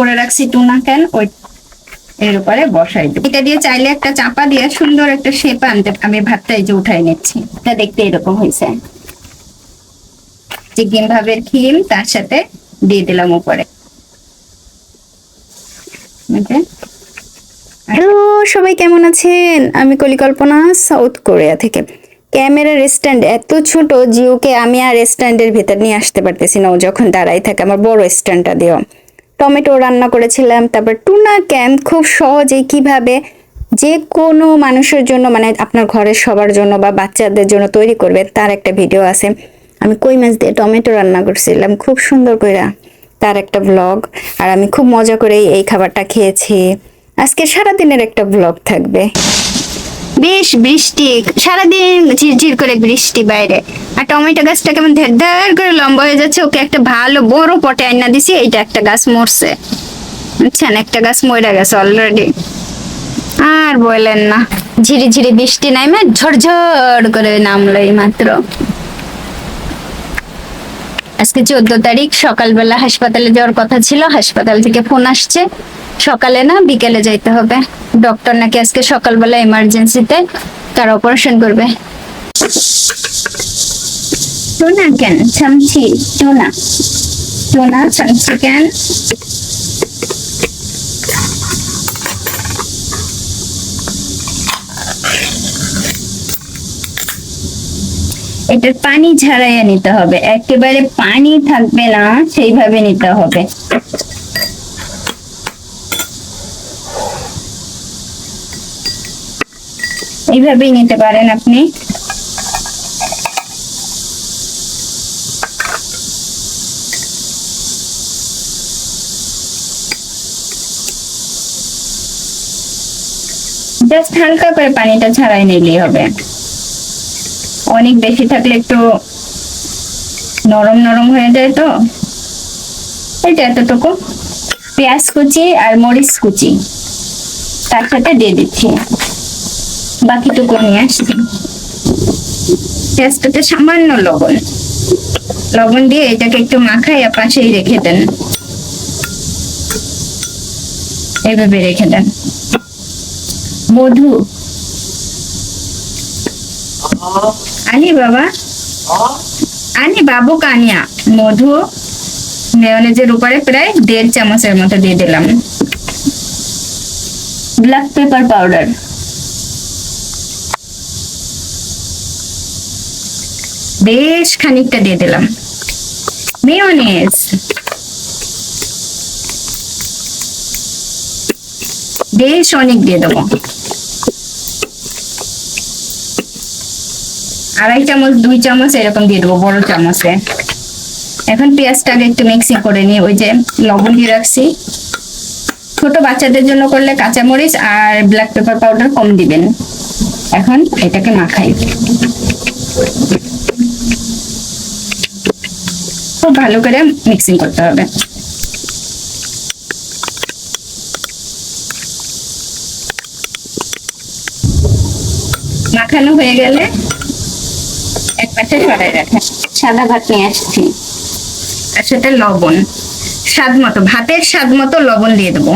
করে রাখছি tuna can ওই এর উপরে বসাই দেবো। এটা দিয়ে চাইলে একটা চাপা দিয়ে সুন্দর একটা শেপ আনতে, আমি ভাতটা এই যে উঠাই নিচ্ছি। এটা দেখতে এরকম হয়েছে। চিকেন ভাবের খিম, তার সাথে দিয়ে দিলাম উপরে। হ্যালো সবাই কেমন আছেন? আমি কলিকল্পনা সাউথ কোরিয়া থেকে। ক্যামেরার স্ট্যান্ড এত ছোট, জিওকে আমি আর স্ট্যান্ডের ভেতর নিয়ে আসতে পারতেছি না। ও যখন দাঁড়াই থাকে, আমার বড় স্ট্যান্ডটা দিও। টমেটো রান্না করেছিলাম, তারপর টুনা ক্যান খুব সহজেই কীভাবে যে কোনো মানুষের জন্য মানে আপনার ঘরের সবার জন্য বা বাচ্চাদের জন্য তৈরি করবে, তার একটা ভিডিও আছে। আমি কই মাছ দিয়ে টমেটো রান্না করছিলাম, খুব সুন্দর কইরা। তার একটা ব্লগ আর আমি খুব মজা করে এই খাবারটা খেয়েছি। আজকে সারাদিনের একটা ব্লগ থাকবে। বেশ বৃষ্টি, সারাদিন ঝিরঝির করে বৃষ্টি বাইরে। আর টমেটো গাছটা কেমন ধের ধের করে লম্বা হয়ে যাচ্ছে, ওকে একটা ভালো বড় পটে আইনা দিছি, এইটা একটা গাছ মরছে। বুঝছেন? একটা গাছ মরে গেছে অলরেডি আর বলেন না, ঝিরি ঝিরি বৃষ্টি নামে ঝরঝর করে নামলো এই মাত্র। আজকে চোদ্দ তারিখ, সকালবেলা হাসপাতালে যাওয়ার কথা ছিল, হাসপাতাল থেকে ফোন আসছে। সকালে না বিকেলে যাইতে হবে। ডক্টর নাকি আজকে সকালবেলা এমার্জেন্সিতে তার অপারেশন করবে। টোনা কেন? টোনা? টোনা কেন? এটার পানি ঝাড়াইয়া নিতে হবে। একেবারে পানি থাকবে না, সেইভাবে নিতে হবে। এইভাবেই নিতে পারেন আপনি। জাস্ট হালকা করে পানিটা ছাড়াই নিলেই হবে। অনেক বেশি থাকলে একটু নরম নরম হয়ে যায় তো। এটা এতটুকু। পেঁয়াজ কুচি আর মরিচ কুচি। তার সাথে দিয়ে দিচ্ছি। বাকিটুকু নিয়ে আসছি। পেঁয়াজটাতে সামান্য লবণ। লবণ দিয়ে এটাকে একটু মাখাইয়া পাশেই রেখে দেন। এভাবে রেখে দেন। মধু। আনি বাবা। আনি বাবু কানিয়া। মধু মেয়নেজের উপরে প্রায় দেড় চামচের মতো দিয়ে দিলাম। Black pepper powder. বেশ খানিকটা দিয়ে দিলাম। মেয়নেজ বেশ অনেক দিয়ে দেবো। আড়াই চামচ, দুই চামচ এরকম দিয়ে দেবো, বড় চামচে। এখন পেঁয়াজটাকে একটু মিক্সিং করে নিই ওই যে লবণ দিয়ে রাখছি। ছোট বাচ্চাদের জন্য করলে কাঁচামরিচ আর ব্ল্যাক পেপার পাউডার কম দিবেন। এখন এটাকে মাখাই। খুব ভালো করে মিক্সিং করতে হবে। মাখানো হয়ে গেলে এক পাশে সরাই রাখেন সাদা ভাত নিয়ে আসছি। তার সাথে লবণ। স্বাদ মতো ভাতের স্বাদ মতো লবণ দিয়ে দেবো।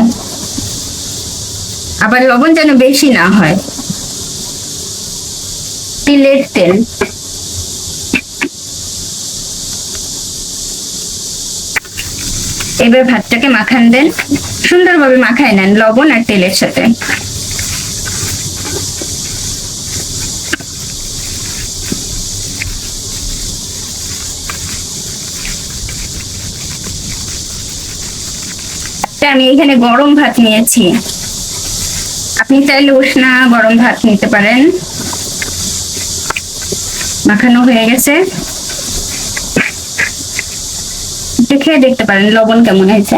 আবার লবণ যেন বেশি না হয়। তিলের তেল। এবার ভাতটাকে মাখান দেন। সুন্দরভাবে মাখায় নেন লবণ আর তেলের সাথে। আমি এখানে গরম ভাত নিয়েছি। আপনি চাইলে উষ্ণা গরম ভাত নিতে পারেন। মাখানো হয়ে গেছে। খেয়ে দেখতে পারেন লবণ কেমন হয়েছে।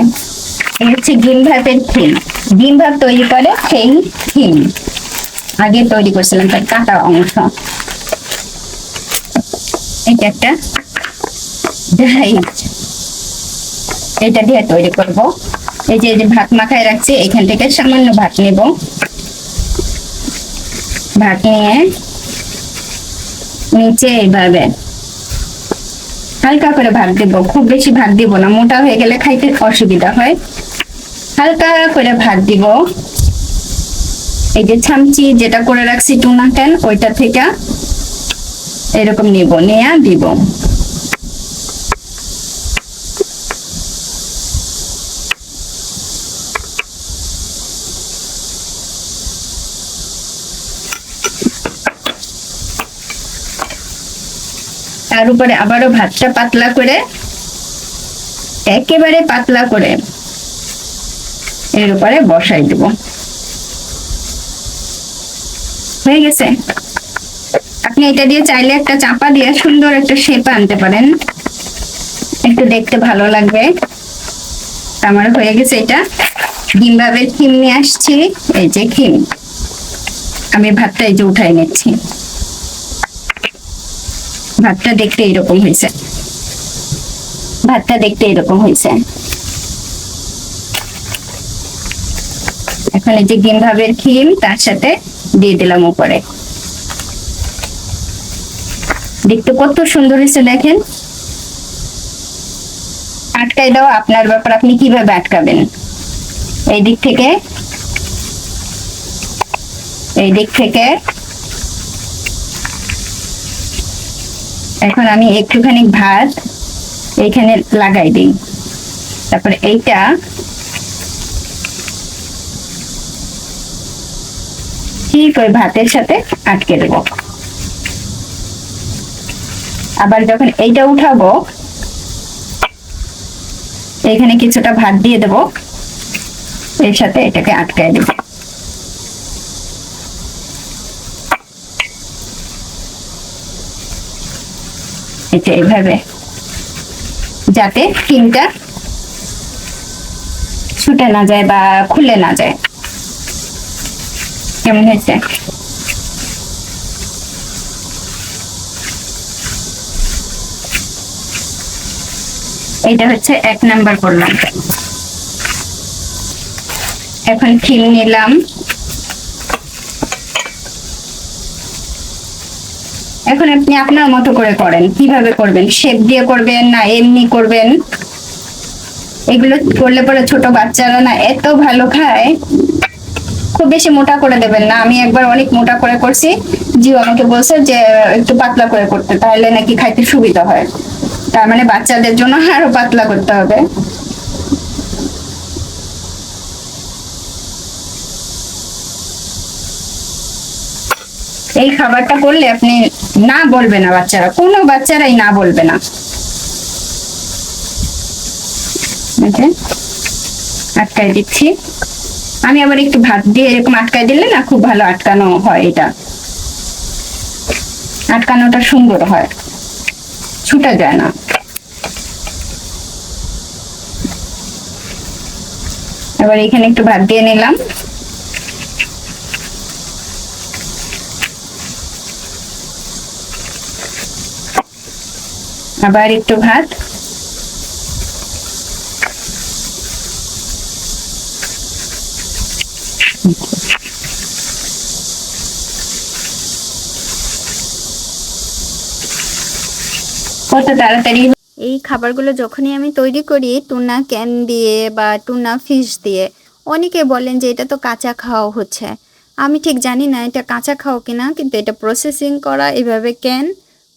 এই হচ্ছে ডিম ভাতের থিম ডিম ভাত তৈরি করে সেই থিম আগে তৈরি করছিলাম তার কাটা অংশ। এটা একটা এটা দিয়ে তৈরি করব। এই যে ভাত মাখায় রাখছি, এখান থেকে সামান্য ভাত নেব। ভাত নিয়ে নিচে এইভাবে হালকা করে ভাত দিব, খুব বেশি ভাত দিব না, মোটা হয়ে গেলে খাইতে অসুবিধা হয়। হালকা করে ভাত দিব। এই যে ছামচি যেটা করে রাখছি টুনা ক্যান ওইটা থেকে এরকম নিব, নেয়া দিব। তার উপরে আবারও ভাতটা পাতলা করে, একেবারে পাতলা করে এর উপরে বসাই দেব। হয়ে গেছে। আপনি এটা দিয়ে চাইলে একটা চাপা দিয়ে সুন্দর একটা শেপ আনতে পারেন। একটু দেখতে ভালো লাগবে। আমার হয়ে গেছে এটা। ডিম ডিমভাবের খিম নিয়ে আসছি। এই যে খিম। আমি ভাতটা এই যে উঠাই নিচ্ছি। ভাতটা দেখতে এরকম হয়েছে। ভাতটা দেখতে এরকম হয়েছে। এখন এই যে ডিম ভাবের খিম, তার সাথে দিয়ে দিলাম উপরে। দেখতে কত সুন্দর হয়েছে দেখেন। আটকাই দাও আপনার ব্যাপার, আপনি কীভাবে আটকাবেন? এই দিক থেকে, এই দিক থেকে এখন আমি একটুখানি ভাত এইখানে লাগাই দিই। তারপরে এইটা ঠিক ওই ভাতের সাথে আটকে দেব। আবার যখন এইটা উঠাবো এখানে কিছুটা ভাত দিয়ে দেব, এর সাথে এটাকে আটকায় দেব। এটা এইভাবে যাতে ডিমটা ছুটে না যায় বা খুলে না যায়। কেমন হয়েছে? এটা হচ্ছে এক নাম্বার করলাম। এখন খিল নিলাম। এখন আপনি আপনার মতো করে করেন। কীভাবে করবেন? শেপ দিয়ে করবেন না এমনি করবেন? এগুলো করলে পরে ছোট বাচ্চারা না এত ভালো খায়। খুব বেশি মোটা করে দেবেন না। আমি একবার অনেক মোটা করে করছি। জিও আমাকে বলছে যে, একটু পাতলা করে করতে, তাহলে নাকি খাইতে সুবিধা হয়। তার মানে বাচ্চাদের জন্য আরও পাতলা করতে হবে। এই খাবারটা করলে আপনি না বলবে না বাচ্চারা। কোনো বাচ্চারাই না বলবে না। আটকাই দিচ্ছি। আমি আবার একটু ভাত দিয়ে এরকম আটকাই দিলে না খুব ভালো আটকানো হয় এটা। আটকানোটা সুন্দর হয়। ছুটা যায় না। এবার এখানে একটু ভাত দিয়ে নিলাম। আবার একটু ভাত। এই খাবারগুলো যখনই আমি তৈরি করি, টুনা ক্যান দিয়ে বা টুনা ফিশ দিয়ে, অনেকে বলেন যে এটা তো কাঁচা খাওয়া হচ্ছে। আমি ঠিক জানি না এটা কাঁচা খাও কিনা, কিন্তু এটা প্রসেসিং করা, এভাবে ক্যান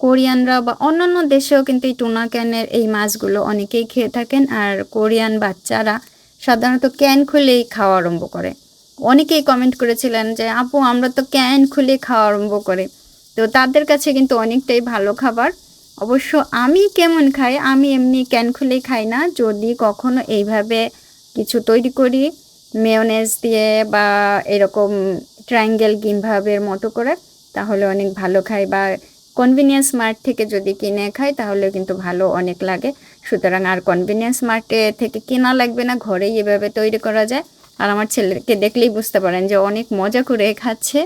কোরিয়ানরা বা অন্যান্য দেশেও কিন্তু এই টুনা ক্যানের এই মাছগুলো অনেকেই খেয়ে থাকেন। আর কোরিয়ান বাচ্চারা সাধারণত ক্যান খুলেই খাওয়া আরম্ভ করে। অনেকেই কমেন্ট করেছিলেন যে, আপু, আমরা তো ক্যান খুলে খাওয়া আরম্ভ করে। তো তাদের কাছে কিন্তু অনেকটাই ভালো খাবার। অবশ্য আমি কেমন খাই? আমি এমনি ক্যান খুলেই খাই না। যদি কখনো এইভাবে কিছু তৈরি করি, মেয়নেজ দিয়ে বা এরকম ট্রায়াঙ্গেল গিমভাবের মতো করে, তাহলে অনেক ভালো খাই। বা কনভিনিয়েন্স মার্ট থেকে যদি কিনে খাই তাহলে কিন্তু ভালো অনেক লাগে। সুতরাং আর কনভিনিয়েন্স মার্টে থেকে কেনা লাগবে না, ঘরেই এভাবে তৈরি করা যায়। আর আমার ছেলেকে দেখলেই বুঝতে পারেন যে অনেক মজা করে খাচ্ছে।